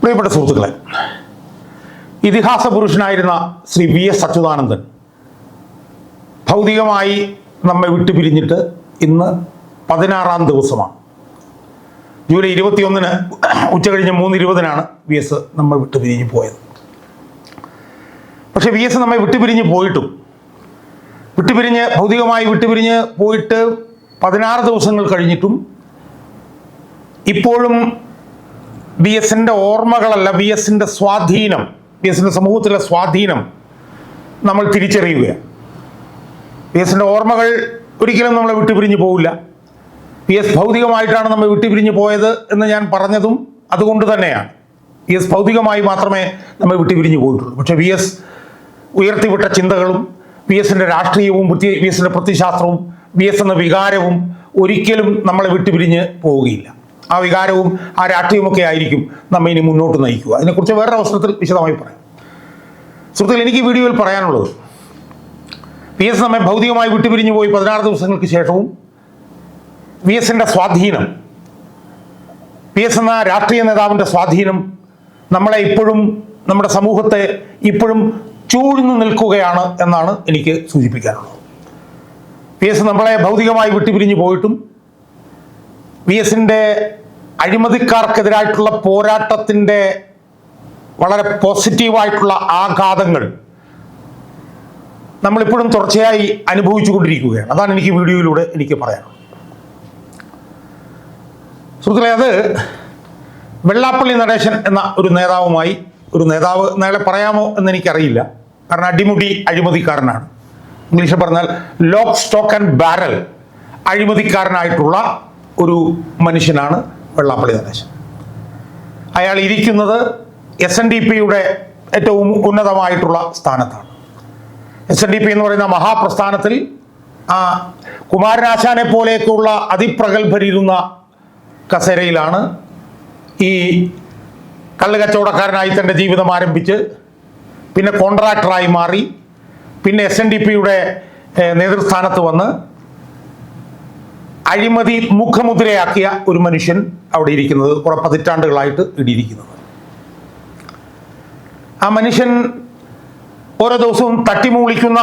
പ്രിയപ്പെട്ട സുഹൃത്തുക്കളെ ഇതിഹാസ പുരുഷനായിരുന്ന ശ്രീ വി എസ് അച്യുതാനന്ദൻ ഭൗതികമായി നമ്മെ വിട്ടുപിരിഞ്ഞിട്ട് ഇന്ന് പതിനാറാം ദിവസമാണ്. ജൂലൈ ഇരുപത്തിയൊന്നിന് ഉച്ചകഴിഞ്ഞ് മൂന്ന് ഇരുപതിനാണ് വി എസ് നമ്മൾ വിട്ടുപിരിഞ്ഞ് പോയത്. പക്ഷേ വി എസ് നമ്മെ വിട്ടുപിരിഞ്ഞ് പോയിട്ടും വിട്ടുപിരിഞ്ഞ് ഭൗതികമായി വിട്ടുപിരിഞ്ഞ് പോയിട്ട് പതിനാറ് ദിവസങ്ങൾ കഴിഞ്ഞിട്ടും ഇപ്പോഴും ബി എസിന്റെ ഓർമ്മകളല്ല ബി എസിന്റെ സ്വാധീനം ബി എസിന്റെ സമൂഹത്തിലെ സ്വാധീനം നമ്മൾ തിരിച്ചറിയുകയാണ് ബി എസിന്റെ ഓർമ്മകൾ ഒരിക്കലും നമ്മളെ വിട്ടുപിരിഞ്ഞ് പോവില്ല പി എസ് ഭൗതികമായിട്ടാണ് നമ്മൾ വിട്ടുപിരിഞ്ഞ് പോയത് എന്ന് ഞാൻ പറഞ്ഞതും അതുകൊണ്ട് തന്നെയാണ് പി എസ് ഭൗതികമായി മാത്രമേ നമ്മൾ വിട്ടുപിരിഞ്ഞ് പോയിട്ടുള്ളൂ പക്ഷേ വി എസ് ഉയർത്തിവിട്ട ചിന്തകളും വി എസിന്റെ രാഷ്ട്രീയവും വി എസിന്റെ പ്രത്യശാസ്ത്രവും വി എസ് എന്ന വികാരവും ഒരിക്കലും നമ്മളെ വിട്ടുപിരിഞ്ഞ് പോവുകയില്ല ആ വികാരവും ആ രാഷ്ട്രീയമൊക്കെ ആയിരിക്കും നമ്മെ ഇനി മുന്നോട്ട് നയിക്കുക. അതിനെക്കുറിച്ച് വേറൊരു അവസരത്തിൽ വിശദമായി പറയാം. സുഹൃത്തുക്കൾ എനിക്ക് വീഡിയോയിൽ പറയാനുള്ളത് പി എസ് നമ്മെ ഭൗതികമായി വിട്ടുപിരിഞ്ഞു പോയി പതിനാറ് ദിവസങ്ങൾക്ക് ശേഷവും വി എസിന്റെ സ്വാധീനം പി എസ് എന്ന രാഷ്ട്രീയ നേതാവിന്റെ സ്വാധീനം നമ്മളെ ഇപ്പോഴും നമ്മുടെ സമൂഹത്തെ ഇപ്പോഴും ചൂഴ്ന്നു നിൽക്കുകയാണ് എന്നാണ് എനിക്ക് സൂചിപ്പിക്കാനുള്ളത്. പി എസ് നമ്മളെ ഭൗതികമായി വിട്ടുപിരിഞ്ഞു പോയിട്ടും വി എസിന്റെ അഴിമതിക്കാർക്കെതിരായിട്ടുള്ള പോരാട്ടത്തിന്റെ വളരെ പോസിറ്റീവായിട്ടുള്ള ആഘാതങ്ങൾ നമ്മളിപ്പോഴും തുടർച്ചയായി അനുഭവിച്ചു കൊണ്ടിരിക്കുകയാണ് അതാണ് എനിക്ക് വീഡിയോയിലൂടെ എനിക്ക് പറയാനുള്ളത്. സുഹൃത്തുക്കളെ അത് വെള്ളാപ്പള്ളി നടേശൻ എന്ന ഒരു നേതാവുമായി ഒരു നേതാവ് നേരെ പറയാമോ എന്ന് എനിക്കറിയില്ല. കാരണം അടിമുടി അഴിമതിക്കാരനാണ്. ഇംഗ്ലീഷിൽ പറഞ്ഞാൽ ലോക്ക് സ്റ്റോക്ക് ആൻഡ് ബാരൽ അഴിമതിക്കാരനായിട്ടുള്ള ഒരു മനുഷ്യനാണ്. വെള്ളാപ്പള്ളി നടേശൻ അയാൾ ഇരിക്കുന്നത് എസ് എൻ ഡി പിയുടെ ഏറ്റവും ഉന്നതമായിട്ടുള്ള സ്ഥാനത്താണ്. എസ് എൻ ഡി പി എന്ന് പറയുന്ന മഹാപ്രസ്ഥാനത്തിൽ ആ കുമാരനാശാനെ പോലെയൊക്കെയുള്ള അതിപ്രഗത്ഭരിരുന്ന കസേരയിലാണ് ഈ കള്ളുകച്ചവടക്കാരനായി തന്റെ ജീവിതം ആരംഭിച്ച് പിന്നെ കോൺട്രാക്ടറായി മാറി പിന്നെ എസ് എൻ ഡി പിയുടെ നേതൃസ്ഥാനത്ത് വന്ന് അഴിമതി മുഖമുദ്രയാക്കിയ ഒരു മനുഷ്യൻ അവിടെ ഇരിക്കുന്നത് കുറെ പതിറ്റാണ്ടുകളായിട്ട് ഇടിയിരിക്കുന്നത്. ആ മനുഷ്യൻ ഓരോ ദിവസവും തട്ടിമൂളിക്കുന്ന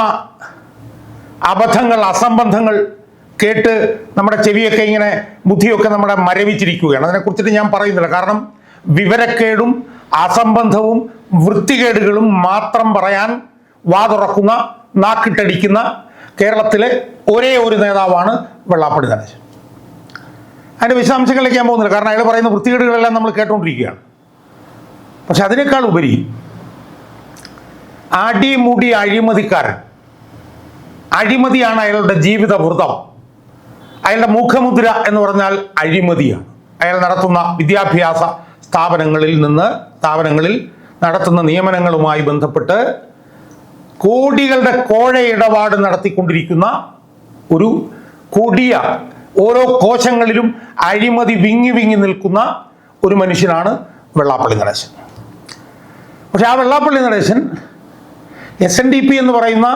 അബദ്ധങ്ങൾ അസംബന്ധങ്ങൾ കേട്ട് നമ്മുടെ ചെവിയൊക്കെ ഇങ്ങനെ ബുദ്ധിയൊക്കെ നമ്മുടെ മരവിച്ചിരിക്കുകയാണ്. അതിനെക്കുറിച്ചിട്ട് ഞാൻ പറയുന്നില്ല. കാരണം വിവരക്കേടും അസംബന്ധവും വൃത്തികേടുകളും മാത്രം പറയാൻ വാതുറക്കുന്ന നാക്കിട്ടടിക്കുന്ന കേരളത്തിലെ ഒരേ ഒരു നേതാവാണ് വെള്ളാപ്പള്ളി നടേശൻ അതിന്റെ വിശദാംശങ്ങളിലേക്ക് ഞാൻ പോകുന്നില്ല. കാരണം അയാൾ പറയുന്ന വൃത്തികേടുകളെല്ലാം നമ്മൾ കേട്ടുകൊണ്ടിരിക്കുകയാണ് പക്ഷെ അതിനേക്കാൾ ഉപരി അടിമുടി അഴിമതിക്കാരൻ അഴിമതിയാണ് അയാളുടെ ജീവിത വൃതം അയാളുടെ മുഖമുദ്ര എന്ന് പറഞ്ഞാൽ അഴിമതിയാണ്. അയാൾ നടത്തുന്ന വിദ്യാഭ്യാസ സ്ഥാപനങ്ങളിൽ നിന്ന് സ്ഥാപനങ്ങളിൽ നടത്തുന്ന നിയമനങ്ങളുമായി ബന്ധപ്പെട്ട് കോടികളുടെ കോഴ ഇടപാട് നടത്തിക്കൊണ്ടിരിക്കുന്ന ഒരു കൊടിയ ഓരോ കോശങ്ങളിലും അഴിമതി വിങ്ങി വിങ്ങി നിൽക്കുന്ന ഒരു മനുഷ്യനാണ് വെള്ളാപ്പള്ളി നടേശൻ. പക്ഷെ ആ Vellappally Natesan S N D P എന്ന് പറയുന്ന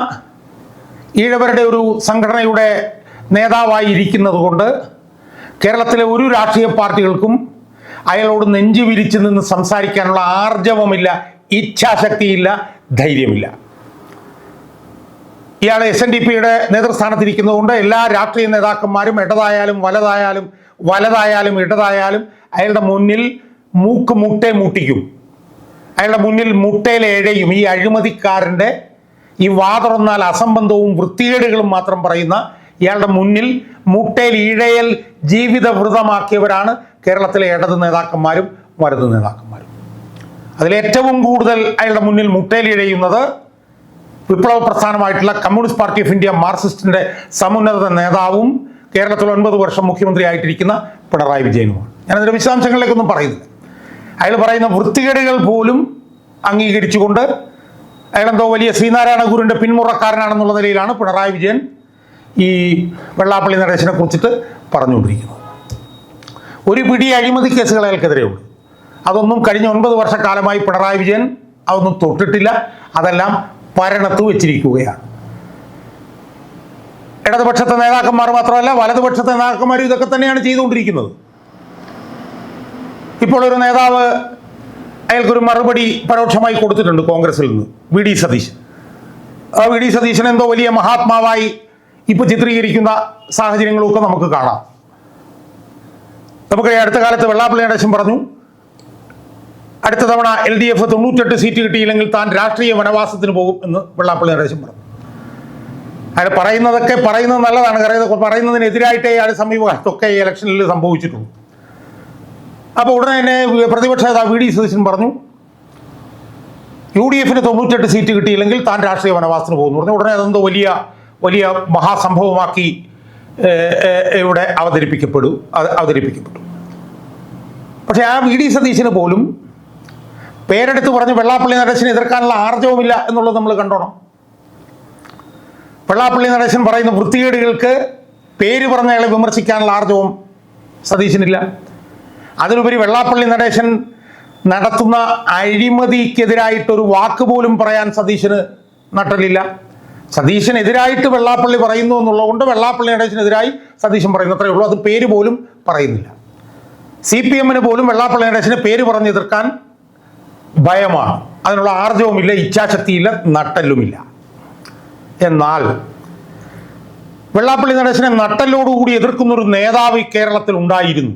ഈഴവരുടെ ഒരു സംഘടനയുടെ നേതാവായി ഇരിക്കുന്നത് കൊണ്ട് കേരളത്തിലെ ഒരു രാഷ്ട്രീയ പാർട്ടികൾക്കും അയാളോട് നെഞ്ചു വിരിച്ചു നിന്ന് സംസാരിക്കാനുള്ള ആർജവമില്ല ഇച്ഛാശക്തിയില്ല ധൈര്യമില്ല. ഇയാൾ എസ് എൻ ഡി പിയുടെ നേതൃസ്ഥാനത്തിരിക്കുന്നതുകൊണ്ട് എല്ലാ രാഷ്ട്രീയ നേതാക്കന്മാരും ഇടതായാലും വലതായാലും വലതായാലും ഇടതായാലും അയാളുടെ മുന്നിൽ മൂക്ക് മുട്ടേ മുട്ടിക്കും. അയാളുടെ മുന്നിൽ മുട്ടയിൽ എഴയും. ഈ അഴിമതിക്കാരന്റെ ഈ വാതറന്നാൽ അസംബന്ധവും വൃത്തികേടുകളും മാത്രം പറയുന്ന ഇയാളുടെ മുന്നിൽ മുട്ടയിൽ ഇഴയൽ ജീവിത വ്രതമാക്കിയവരാണ് കേരളത്തിലെ ഇടത് നേതാക്കന്മാരും വലത് നേതാക്കന്മാരും. അതിലേറ്റവും കൂടുതൽ അയാളുടെ മുന്നിൽ മുട്ടയിൽ ഇഴയുന്നത് വിപ്ലവ പ്രസ്ഥാനമായിട്ടുള്ള കമ്മ്യൂണിസ്റ്റ് പാർട്ടി ഓഫ് ഇന്ത്യ മാർക്സിസ്റ്റിന്റെ സമുന്നത നേതാവും കേരളത്തിൽ ഒൻപത് വർഷം മുഖ്യമന്ത്രി ആയിട്ടിരിക്കുന്ന പിണറായി വിജയനുമാണ്. ഞാൻ ഞാനതിന്റെ വിശദാംശങ്ങളിലേക്കൊന്നും പറയുന്നില്ല. അയാൾ പറയുന്ന വൃത്തികേടുകൾ പോലും അംഗീകരിച്ചുകൊണ്ട് അയാളെന്തോ വലിയ ശ്രീനാരായണ ഗുരുവിന്റെ പിന്മുറക്കാരനാണെന്നുള്ള നിലയിലാണ് പിണറായി വിജയൻ ഈ വെള്ളാപ്പള്ളി നടേശനെ കുറിച്ചിട്ട് പറഞ്ഞുകൊണ്ടിരിക്കുന്നത്. ഒരു പിടി അഴിമതി കേസുകൾ അയാൾക്കെതിരെയുള്ളൂ അതൊന്നും കഴിഞ്ഞ ഒൻപത് വർഷക്കാലമായി പിണറായി വിജയൻ അതൊന്നും തൊട്ടിട്ടില്ല. അതെല്ലാം പരണത്ത് വെച്ചിരിക്കുകയാണ്. ഇടതുപക്ഷത്തെ നേതാക്കന്മാർ മാത്രമല്ല വലതുപക്ഷത്തെ നേതാക്കന്മാരും ഇതൊക്കെ തന്നെയാണ് ചെയ്തുകൊണ്ടിരിക്കുന്നത്. ഇപ്പോൾ ഒരു നേതാവ് അയാൾക്കൊരു മറുപടി പരോക്ഷമായി കൊടുത്തിട്ടുണ്ട് കോൺഗ്രസിൽ നിന്ന് വി. ഡി. സതീശൻ. ആ വി. ഡി. സതീശൻ എന്തോ വലിയ മഹാത്മാവായി ഇപ്പൊ ചിത്രീകരിക്കുന്ന സാഹചര്യങ്ങളൊക്കെ നമുക്ക് കാണാം. നമുക്ക് അടുത്ത കാലത്ത് വെള്ളാപ്പള്ളി നടേശൻ പറഞ്ഞു അടുത്ത തവണ എൽ ഡി എഫ് തൊണ്ണൂറ്റെട്ട് സീറ്റ് കിട്ടിയില്ലെങ്കിൽ താൻ രാഷ്ട്രീയ വനവാസത്തിന് പോകും എന്ന് വെള്ളാപ്പള്ളി നടേശൻ പറഞ്ഞു. അയാൾ പറയുന്നതൊക്കെ പറയുന്നത് നല്ലതാണ്. പറയുന്നതിനെതിരായിട്ടേ അയാൾ സമീപകാലത്തൊക്കെ ഈ ഇലക്ഷനിൽ സംഭവിച്ചിട്ടുള്ളൂ. അപ്പോൾ ഉടനെ തന്നെ പ്രതിപക്ഷ നേതാവ് വി ഡി സതീശൻ പറഞ്ഞു യു ഡി എഫിന് തൊണ്ണൂറ്റെട്ട് സീറ്റ് കിട്ടിയില്ലെങ്കിൽ താൻ രാഷ്ട്രീയ വനവാസത്തിന് പോകുന്നു പറഞ്ഞു. ഉടനെ അതെന്തോ വലിയ വലിയ മഹാസംഭവമാക്കി ഇവിടെ അവതരിപ്പിക്കപ്പെടും അവതരിപ്പിക്കപ്പെട്ടു. പക്ഷേ ആ വി ഡി സതീശന് പോലും പേരെടുത്ത് പറഞ്ഞ് വെള്ളാപ്പള്ളി നടേശനെ എതിർക്കാനുള്ള ആർജവുമില്ല എന്നുള്ളത് നമ്മൾ കണ്ടോണം. വെള്ളാപ്പള്ളി നടേശൻ പറയുന്ന വൃത്തികേടുകൾക്ക് പേര് പറഞ്ഞ അയാളെ വിമർശിക്കാനുള്ള ആർജവും സതീശനില്ല. അതിനുപരി വെള്ളാപ്പള്ളി നടേശൻ നടത്തുന്ന അഴിമതിക്കെതിരായിട്ടൊരു വാക്ക് പോലും പറയാൻ സതീശന് നട്ടലില്ല. സതീശനെതിരായിട്ട് വെള്ളാപ്പള്ളി പറയുന്നു എന്നുള്ളതുകൊണ്ട് വെള്ളാപ്പള്ളി നടേശനെതിരായി സതീശൻ പറയുന്നു. അത്രയേ ഉള്ളൂ. അത് പേര് പോലും പറയുന്നില്ല. സി പി എമ്മിന് പോലും വെള്ളാപ്പള്ളി നടേശന് പേര് പറഞ്ഞ് എതിർക്കാൻ ഭയമാണ്. അതിനുള്ള ആർജവുമില്ല ഇച്ഛാശക്തിയില്ല നട്ടല്ലുമില്ല. എന്നാൽ വെള്ളാപ്പള്ളി നടേശനെ നട്ടല്ലോടുകൂടി എതിർക്കുന്ന ഒരു നേതാവ് കേരളത്തിൽ ഉണ്ടായിരുന്നു.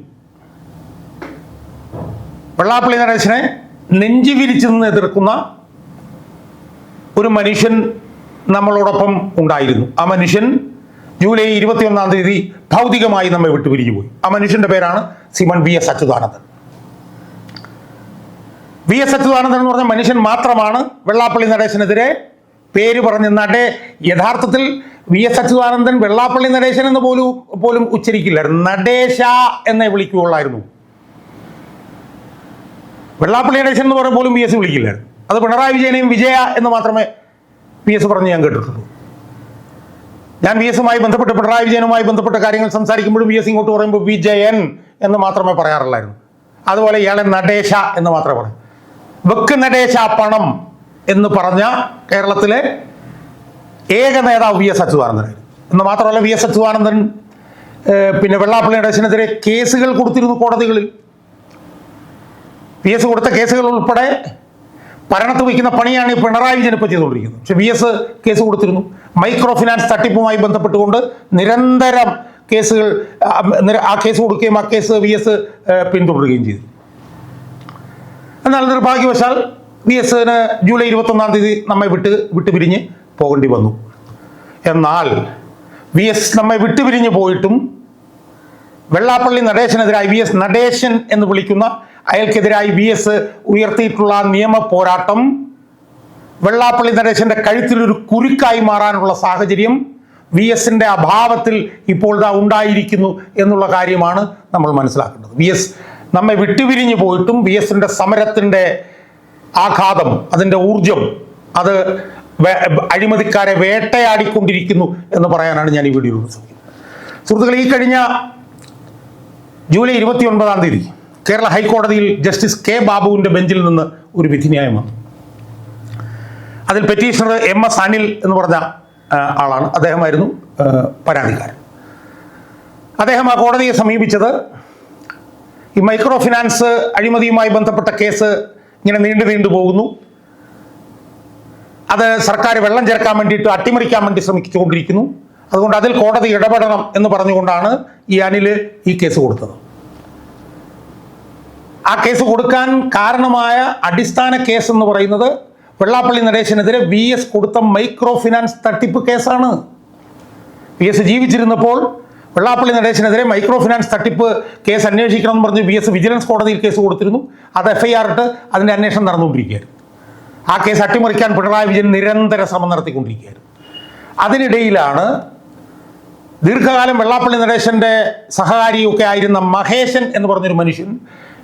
വെള്ളാപ്പള്ളി നടേശനെ നെഞ്ചി വിരിച്ചു നിന്ന് എതിർക്കുന്ന ഒരു മനുഷ്യൻ നമ്മളോടൊപ്പം ഉണ്ടായിരുന്നു. ആ മനുഷ്യൻ ജൂലൈ ഇരുപത്തിയൊന്നാം തീയതി ഭൗതികമായി നമ്മെ വിട്ടുപിരിഞ്ഞു പോയി ആ മനുഷ്യന്റെ പേരാണ് Simon V S Achuthanandan. V S Achuthanandan എന്ന് പറഞ്ഞ മനുഷ്യൻ മാത്രമാണ് വെള്ളാപ്പള്ളി നടേശനെതിരെ പേര് പറഞ്ഞ് നടേ. യഥാർത്ഥത്തിൽ വി എസ് അച്യുതാനന്ദൻ വെള്ളാപ്പള്ളി നടേശൻ എന്ന് പോലും പോലും ഉച്ചരിക്കില്ലായിരുന്നു. നടേശ എന്നേ വിളിക്കുകയുള്ളായിരുന്നു. വെള്ളാപ്പള്ളി നടേശൻ എന്ന് പറയുമ്പോൾ പോലും വി എസ് വിളിക്കില്ലായിരുന്നു. അത് പിണറായി വിജയനെയും വിജയ എന്ന് മാത്രമേ പി എസ് പറഞ്ഞ് ഞാൻ കേട്ടിട്ടുള്ളൂ. ഞാൻ വി എസുമായി ബന്ധപ്പെട്ട് പിണറായി വിജയനുമായി ബന്ധപ്പെട്ട കാര്യങ്ങൾ സംസാരിക്കുമ്പോഴും വി എസ് ഇങ്ങോട്ട് പറയുമ്പോൾ വിജയൻ എന്ന് മാത്രമേ പറയാറുള്ളായിരുന്നു. അതുപോലെ ഇയാളെ നടേശ എന്ന് മാത്രമേ പറയൂ. വെക്ക് നടേശ പണം എന്ന് പറഞ്ഞ കേരളത്തിലെ ഏക നേതാവ് വി എസ് അച്യുതാനന്ദൻ. എന്ന് മാത്രമല്ല വി എസ് അച്യുതാനന്ദൻ പിന്നെ വെള്ളാപ്പള്ളി നടേശനെതിരെ കേസുകൾ കൊടുത്തിരുന്നു കോടതികളിൽ. വി എസ് കൊടുത്ത കേസുകൾ ഉൾപ്പെടെ ഭരണത്ത് വയ്ക്കുന്ന പണിയാണ് ഈ പിണറായി വിജയൻ ഇപ്പോൾ ചെയ്തുകൊണ്ടിരിക്കുന്നത്. പക്ഷെ വി എസ് കേസ് കൊടുത്തിരുന്നു. മൈക്രോ ഫിനാൻസ് തട്ടിപ്പുമായി ബന്ധപ്പെട്ടുകൊണ്ട് നിരന്തരം കേസുകൾ ആ, കേസ് കൊടുക്കുകയും ആ കേസ് വി എസ് പിന്തുടരുകയും ചെയ്തു. എന്നാൽ നിർഭാഗ്യവശാൽ വി എസിന് ജൂലൈ ഇരുപത്തൊന്നാം തീയതി നമ്മെ വിട്ട് വിട്ടുപിരിഞ്ഞ് പോകേണ്ടി വന്നു. എന്നാൽ വി എസ് നമ്മെ വിട്ടുപിരിഞ്ഞ് പോയിട്ടും വെള്ളാപ്പള്ളി നടേശനെതിരായി വി എസ് നടേശൻ എന്ന് വിളിക്കുന്ന അയാൾക്കെതിരായി വി എസ് ഉയർത്തിയിട്ടുള്ള നിയമ പോരാട്ടം വെള്ളാപ്പള്ളി നടേശന്റെ കഴുത്തിൽ ഒരു കുരുക്കായി മാറാനുള്ള സാഹചര്യം വി എസിന്റെ അഭാവത്തിൽ ഇപ്പോൾ ഉണ്ടായിരിക്കുന്നു എന്നുള്ള കാര്യമാണ് നമ്മൾ മനസ്സിലാക്കേണ്ടത്. വി എസ് നമ്മെ വിട്ടുപിരിഞ്ഞു പോയിട്ടും വി എസിന്റെ സമരത്തിന്റെ ആഘാതം അതിന്റെ ഊർജം അത് അഴിമതിക്കാരെ വേട്ടയാടിക്കൊണ്ടിരിക്കുന്നു എന്ന് പറയാനാണ് ഞാൻ ഈ വീഡിയോ സുഹൃത്തുക്കളെ ഈ കഴിഞ്ഞ ജൂലൈ ഇരുപത്തി ഒൻപതാം തീയതി കേരള ഹൈക്കോടതിയിൽ ജസ്റ്റിസ് കെ ബാബുവിന്റെ ബെഞ്ചിൽ നിന്ന് ഒരു വിധിന്യായം വന്നു. അതിൽ പെറ്റീഷണർ എം എസ് അനിൽ എന്ന് പറഞ്ഞ ആളാണ്. അദ്ദേഹമായിരുന്നു പരാതിക്കാരൻ. അദ്ദേഹം ആ കോടതിയെ സമീപിച്ചത് ഈ മൈക്രോ ഫിനാൻസ് അഴിമതിയുമായി ബന്ധപ്പെട്ട കേസ് ഇങ്ങനെ നീണ്ടു നീണ്ടു പോകുന്നു. അത് സർക്കാർ വെള്ളം ചേർക്കാൻ വേണ്ടിയിട്ട് അട്ടിമറിക്കാൻ വേണ്ടി ശ്രമിച്ചുകൊണ്ടിരിക്കുന്നു. അതുകൊണ്ട് അതിൽ കോടതി ഇടപെടണം എന്ന് പറഞ്ഞുകൊണ്ടാണ് ഈ അനിൽ ഈ കേസ് കൊടുത്തത്. ആ കേസ് കൊടുക്കാൻ കാരണമായ അടിസ്ഥാന കേസ് എന്ന് പറയുന്നത് വെള്ളാപ്പള്ളി നടേശനെതിരെ വി എസ് കൊടുത്ത മൈക്രോ ഫിനാൻസ് തട്ടിപ്പ് കേസാണ്. വി എസ് ജീവിച്ചിരുന്നപ്പോൾ വെള്ളാപ്പള്ളി നടേശനെതിരെ മൈക്രോ ഫിനാൻസ് തട്ടിപ്പ് കേസ് അന്വേഷിക്കണമെന്ന് പറഞ്ഞ് വി എസ് വിജിലൻസ് കോടതിയിൽ കേസ് കൊടുത്തിരുന്നു. അത് എഫ് ഐ ആർ ഇട്ട് അതിന്റെ അന്വേഷണം നടന്നുകൊണ്ടിരിക്കുകയായിരുന്നു. ആ കേസ് അട്ടിമറിക്കാൻ പിണറായി വിജയൻ നിരന്തര ശ്രമം നടത്തിക്കൊണ്ടിരിക്കുകയായിരുന്നു. അതിനിടയിലാണ് ദീർഘകാലം വെള്ളാപ്പള്ളി നടേശന്റെ സഹകാരിയൊക്കെ ആയിരുന്ന മഹേശൻ എന്ന് പറഞ്ഞൊരു മനുഷ്യൻ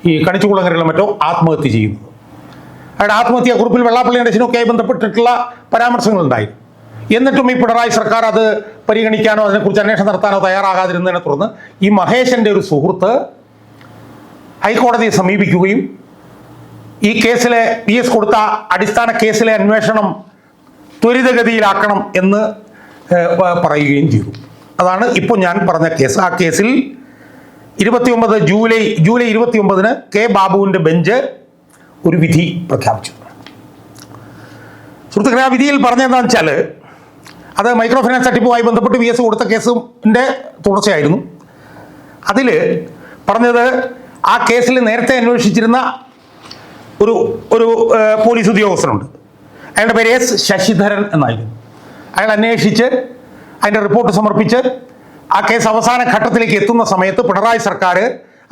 ഈ കണിച്ചുകുളങ്ങരയിലെ മറ്റോ ആത്മഹത്യ ചെയ്യുന്നത്. അയാളുടെ ആത്മഹത്യാ കുറിപ്പിൽ വെള്ളാപ്പള്ളി നടേശനൊക്കെയായി ബന്ധപ്പെട്ടിട്ടുള്ള പരാമർശങ്ങളുണ്ടായിരുന്നു. എന്നിട്ടും ഈ പിണറായി സർക്കാർ അത് പരിഗണിക്കാനോ അതിനെക്കുറിച്ച് അന്വേഷണം നടത്താനോ തയ്യാറാകാതിരുന്നതിനെ തുടർന്ന് ഈ മഹേഷിന്റെ ഒരു സുഹൃത്ത് ഹൈക്കോടതിയെ സമീപിക്കുകയും ഈ കേസിലെ പി എസ് കൊടുത്ത അടിസ്ഥാന കേസിലെ അന്വേഷണം ത്വരിതഗതിയിലാക്കണം എന്ന് പറയുകയും ചെയ്തു. അതാണ് ഇപ്പോൾ ഞാൻ പറഞ്ഞ കേസ്. ആ കേസിൽ ഇരുപത്തിയൊമ്പത് ജൂലൈ ജൂലൈ ഇരുപത്തിയൊമ്പതിന് കെ ബാബുവിന്റെ ബെഞ്ച് ഒരു വിധി പ്രഖ്യാപിച്ചു. സുഹൃത്തുക്കളെ ആ വിധിയിൽ പറഞ്ഞതെന്താണെന്ന് വെച്ചാൽ അത് മൈക്രോ ഫിനാൻസ് തട്ടിപ്പുമായി ബന്ധപ്പെട്ട് വി എസ് കൊടുത്ത കേസിന്റെ തുടർച്ചയായിരുന്നു. അതിൽ പറഞ്ഞത് ആ കേസിൽ നേരത്തെ അന്വേഷിച്ചിരുന്ന ഒരു ഒരു പോലീസ് ഉദ്യോഗസ്ഥനുണ്ട്. അയാളുടെ പേര് എസ് ശശിധരൻ എന്നായിരുന്നു. അയാൾ അന്വേഷിച്ച് അതിന്റെ റിപ്പോർട്ട് സമർപ്പിച്ച് ആ കേസ് അവസാന ഘട്ടത്തിലേക്ക് എത്തുന്ന സമയത്ത് പിണറായി സർക്കാർ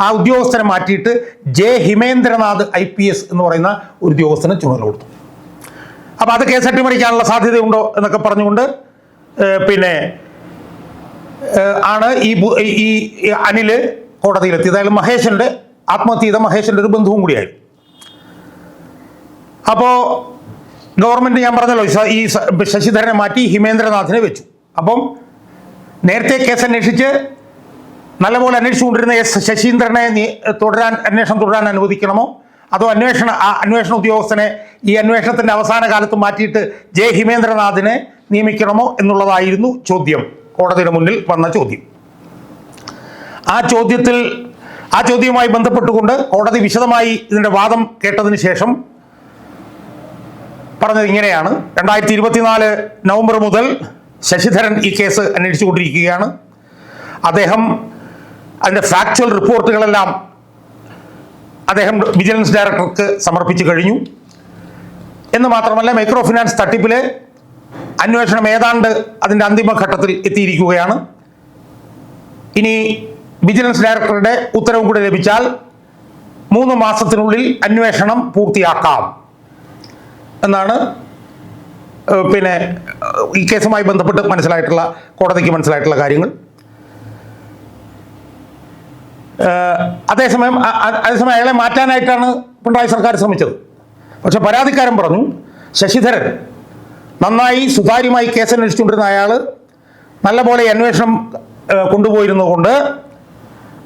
ആ ഉദ്യോഗസ്ഥനെ മാറ്റിയിട്ട് J Himendranath I P S എന്ന് പറയുന്ന ഒരു ഉദ്യോഗസ്ഥനെ ചുമതല കൊടുത്തു. അപ്പോൾ അത് കേസ് അട്ടിമറിക്കാനുള്ള സാധ്യതയുണ്ടോ എന്നൊക്കെ പറഞ്ഞുകൊണ്ട് പിന്നെ ആണ് ഈ ഈ അനിൽ കോടതിയിലെത്തിയത്. അതായത് മഹേശന്റെ ആത്മഹത്യ ചെയ്ത ഒരു ബന്ധുവും കൂടിയായിരുന്നു. അപ്പോ ഗവൺമെന്റ് ഞാൻ പറഞ്ഞല്ലോ ഈ ശശിധരനെ മാറ്റി ഹിമേന്ദ്രനാഥിനെ വെച്ചു. അപ്പം നേരത്തെ കേസ് അന്വേഷിച്ച് നല്ലപോലെ അന്വേഷിച്ചുകൊണ്ടിരുന്ന എസ് ശശീന്ദ്രനെ തുടരാൻ അന്വേഷണം തുടരാൻ അനുവദിക്കണമോ? അതോ അന്വേഷണ അന്വേഷണ ഉദ്യോഗസ്ഥനെ ഈ അന്വേഷണത്തിന്റെ അവസാന കാലത്ത് മാറ്റിയിട്ട് ജെ ഹിമേന്ദ്രനാഥിനെ നിയമിക്കണമോ എന്നുള്ളതായിരുന്നു ചോദ്യം. കോടതിയുടെ മുന്നിൽ വന്ന ചോദ്യം. ആ ചോദ്യത്തിൽ ആ ചോദ്യവുമായി ബന്ധപ്പെട്ടുകൊണ്ട് കോടതി വിശദമായി ഇതിന്റെ വാദം കേട്ടതിന് ശേഷം പറഞ്ഞത് ഇങ്ങനെയാണ്. രണ്ടായിരത്തി ഇരുപത്തിനാല് നവംബർ മുതൽ ശശിധരൻ ഈ കേസ് അന്വേഷിച്ചുകൊണ്ടിരിക്കുകയാണ്. അദ്ദേഹം അതിന്റെ ഫാക്ച്വൽ റിപ്പോർട്ടുകളെല്ലാം അദ്ദേഹം വിജിലൻസ് ഡയറക്ടർക്ക് സമർപ്പിച്ചു കഴിഞ്ഞു. എന്ന് മാത്രമല്ല മൈക്രോ ഫിനാൻസ് തട്ടിപ്പിലെ അന്വേഷണം ഏതാണ്ട് അതിന്റെ അന്തിമഘട്ടത്തിൽ എത്തിയിരിക്കുകയാണ്. ഇനി വിജിലൻസ് ഡയറക്ടറുടെ ഉത്തരവും കൂടി ലഭിച്ചാൽ മൂന്ന് മാസത്തിനുള്ളിൽ അന്വേഷണം പൂർത്തിയാക്കാം എന്നാണ് പിന്നെ ഈ കേസുമായി ബന്ധപ്പെട്ട് മനസ്സിലായിട്ടുള്ള കോടതിക്ക് മനസ്സിലായിട്ടുള്ള കാര്യങ്ങൾ. അതേസമയം അതേസമയം അയാളെ മാറ്റാനായിട്ടാണ് പിണറായി സർക്കാർ ശ്രമിച്ചത്. പക്ഷെ പരാതിക്കാരൻ പറഞ്ഞു ശശിധരൻ നന്നായി സുതാര്യമായി കേസ് അന്വേഷിച്ചുകൊണ്ടിരുന്ന അയാൾ നല്ലപോലെ അന്വേഷണം കൊണ്ടുപോയിരുന്നതുകൊണ്ട്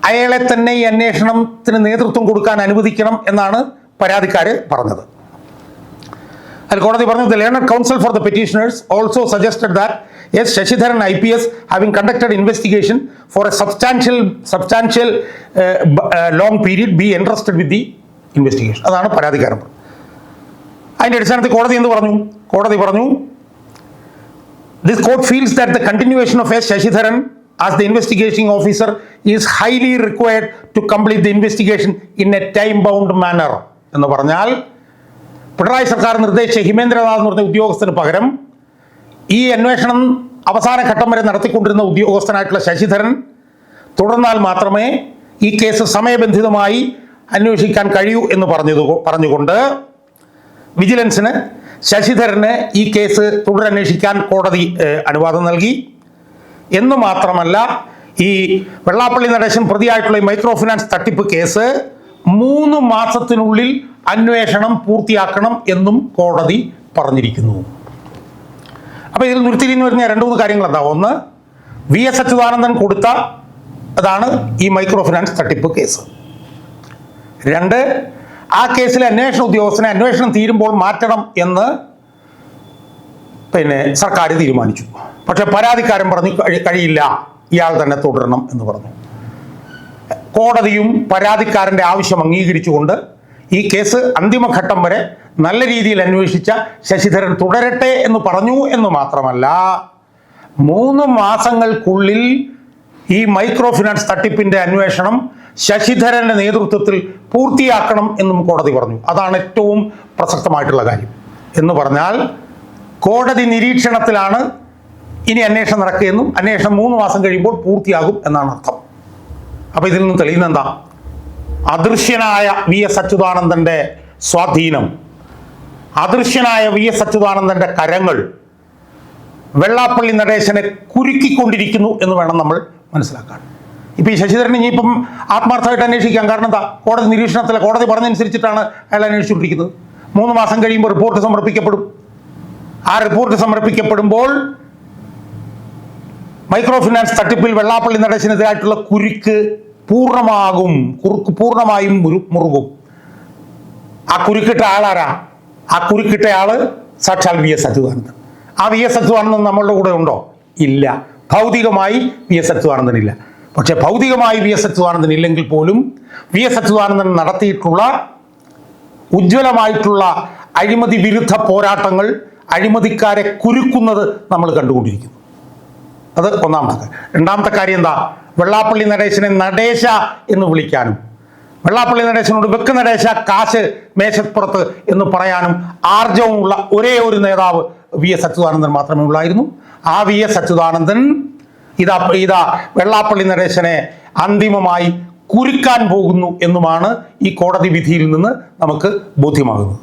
അയാളെ തന്നെ ഈ അന്വേഷണത്തിന് നേതൃത്വം കൊടുക്കാൻ അനുവദിക്കണം എന്നാണ് പരാതിക്കാർ പറഞ്ഞത്. അതിൽ കോടതി പറഞ്ഞു the learned counsel for the petitioners also suggested that S Sasidharan I P S having conducted investigation for a substantial substantial long period be entrusted with the investigation അതാണ് പരാതിക്കാരൻ അതിന്റെ അടിസ്ഥാനത്തിൽ കോടതി എന്ത് പറഞ്ഞു? കോടതി പറഞ്ഞു this court feels that the continuation of S Sasidharan as the investigating officer is highly required to complete the investigation in a time bound manner എന്ന് പറഞ്ഞാൽ പിണറായി സർക്കാർ നിർദ്ദേശിച്ച ഹിമേന്ദ്രനാഥ് എന്ന് പറഞ്ഞ ഉദ്യോഗസ്ഥന് പകരം ഈ അന്വേഷണം അവസാന ഘട്ടം വരെ നടത്തിക്കൊണ്ടിരുന്ന ഉദ്യോഗസ്ഥനായിട്ടുള്ള ശശിധരൻ തുടർന്നാൽ മാത്രമേ ഈ കേസ് സമയബന്ധിതമായി അന്വേഷിക്കാൻ കഴിയൂ എന്ന് പറഞ്ഞത് പറഞ്ഞുകൊണ്ട് വിജിലൻസിന് ശശിധരന് ഈ കേസ് തുടരന്വേഷിക്കാൻ കോടതി അനുവാദം നൽകി. എന്ന് മാത്രമല്ല ഈ വെള്ളാപ്പള്ളി നടേശൻ പ്രതിയായിട്ടുള്ള മൈക്രോ ഫിനാൻസ് തട്ടിപ്പ് കേസ് മൂന്ന് മാസത്തിനുള്ളിൽ അന്വേഷണം പൂർത്തിയാക്കണം എന്നും കോടതി പറഞ്ഞിരിക്കുന്നു. അപ്പോൾ ഇതിൽ എന്ന് വരുന്ന രണ്ട് മൂന്ന് കാര്യങ്ങൾ എന്താ? ഒന്ന് വി എസ് അച്യുതാനന്ദൻ കൊടുത്ത അതാണ് ഈ മൈക്രോ ഫിനാൻസ് തട്ടിപ്പ് കേസ്. രണ്ട് ആ കേസിലെ അന്വേഷണ ഉദ്യോഗസ്ഥനെ അന്വേഷണം തീരുമ്പോൾ മാറ്റണം എന്ന് പിന്നെ സർക്കാർ തീരുമാനിച്ചു. പക്ഷെ പരാതിക്കാരൻ പറഞ്ഞു കഴി- കഴിയില്ല. ഇയാൾ തന്നെ തുടരണം എന്ന് പറഞ്ഞു. കോടതിയും പരാതിക്കാരന്റെ ആവശ്യം അംഗീകരിച്ചുകൊണ്ട് ഈ കേസ് അന്തിമഘട്ടം വരെ നല്ല രീതിയിൽ അന്വേഷിച്ച ശശിധരൻ തുടരട്ടെ എന്ന് പറഞ്ഞു എന്ന് മാത്രമല്ല മൂന്ന് മാസങ്ങൾക്കുള്ളിൽ ഈ മൈക്രോ ഫിനാൻസ് തട്ടിപ്പിന്റെ അന്വേഷണം ശശിധരന്റെ നേതൃത്വത്തിൽ പൂർത്തിയാക്കണം എന്നും കോടതി പറഞ്ഞു. അതാണ് ഏറ്റവും പ്രസക്തമായിട്ടുള്ള കാര്യം. എന്ന് പറഞ്ഞാൽ കോടതി നിരീക്ഷണത്തിലാണ് ഇനി അന്വേഷണം നടക്കുകയെന്നും അന്വേഷണം മൂന്ന് മാസം കഴിയുമ്പോൾ പൂർത്തിയാകും എന്നാണ് അർത്ഥം. അപ്പൊ ഇതിൽ നിന്ന് തെളിയുന്ന എന്താ അദൃശ്യനായ വി എസ് അച്യുതാനന്ദന്റെ സ്വാധീനം. അദൃശ്യനായ വി എസ് അച്യുതാനന്ദന്റെ കരങ്ങൾ വെള്ളാപ്പള്ളി നടേശനെ കുരുക്കിക്കൊണ്ടിരിക്കുന്നു എന്ന് വേണം നമ്മൾ മനസ്സിലാക്കാൻ. ഇപ്പൊ ഈ ശശിധരൻ ഇനിയിപ്പം ആത്മാർത്ഥമായിട്ട് അന്വേഷിക്കാം. കാരണം എന്താ? കോടതി നിരീക്ഷണത്തിലെ കോടതി പറഞ്ഞനുസരിച്ചിട്ടാണ് അയാൾ അന്വേഷിച്ചുകൊണ്ടിരിക്കുന്നത്. മൂന്ന് മാസം കഴിയുമ്പോൾ റിപ്പോർട്ട് സമർപ്പിക്കപ്പെടും. ആ റിപ്പോർട്ട് സമർപ്പിക്കപ്പെടുമ്പോൾ മൈക്രോ ഫിനാൻസ് തട്ടിപ്പിൽ വെള്ളാപ്പള്ളി നടേശനെതിരായിട്ടുള്ള കുരുക്ക് പൂർണമാകും കുറുക്ക് പൂർണമായും മുറുകും. ആ കുരുക്കിട്ട ആളാരാ? ആ കുരുക്കിട്ട ആൾ സാക്ഷാൽ വി എസ് അച്യുതാനന്ദൻ. ആ വി എസ് അച്യുതാനന്ദൻ നമ്മളുടെ കൂടെ ഉണ്ടോ? ഇല്ല. ഭൗതികമായി വി എസ് അച്യുതാനന്ദൻ ഇല്ല. പക്ഷെ ഭൗതികമായി വി എസ് അച്യുതാനന്ദൻ ഇല്ലെങ്കിൽ പോലും വി എസ് അച്യുതാനന്ദൻ നടത്തിയിട്ടുള്ള ഉജ്ജ്വലമായിട്ടുള്ള അഴിമതി വിരുദ്ധ പോരാട്ടങ്ങൾ അഴിമതിക്കാരെ കുരുക്കുന്നത് നമ്മൾ കണ്ടുകൊണ്ടിരിക്കുന്നു. അത് ഒന്നാമത്തെ രണ്ടാമത്തെ കാര്യം എന്താ? വെള്ളാപ്പള്ളി നടേശനെ നടേശ എന്ന് വിളിക്കാനും. വെള്ളാപ്പള്ളി നടേശനോട് വെക്ക് നടേശ കാശ് മേശപ്പുറത്ത് എന്ന് പറയാനും ആർജവുമുള്ള ഒരേ ഒരു നേതാവ് വി എസ് അച്യുതാനന്ദൻ മാത്രമേ ഉള്ളായിരുന്നു. ആ വി എസ് അച്യുതാനന്ദൻ ഇതാ ഇതാ വെള്ളാപ്പള്ളി നടേശനെ അന്തിമമായി കുരുക്കാൻ പോകുന്നു എന്നുമാണ് ഈ കോടതി വിധിയിൽ നിന്ന് നമുക്ക് ബോധ്യമാകുന്നത്.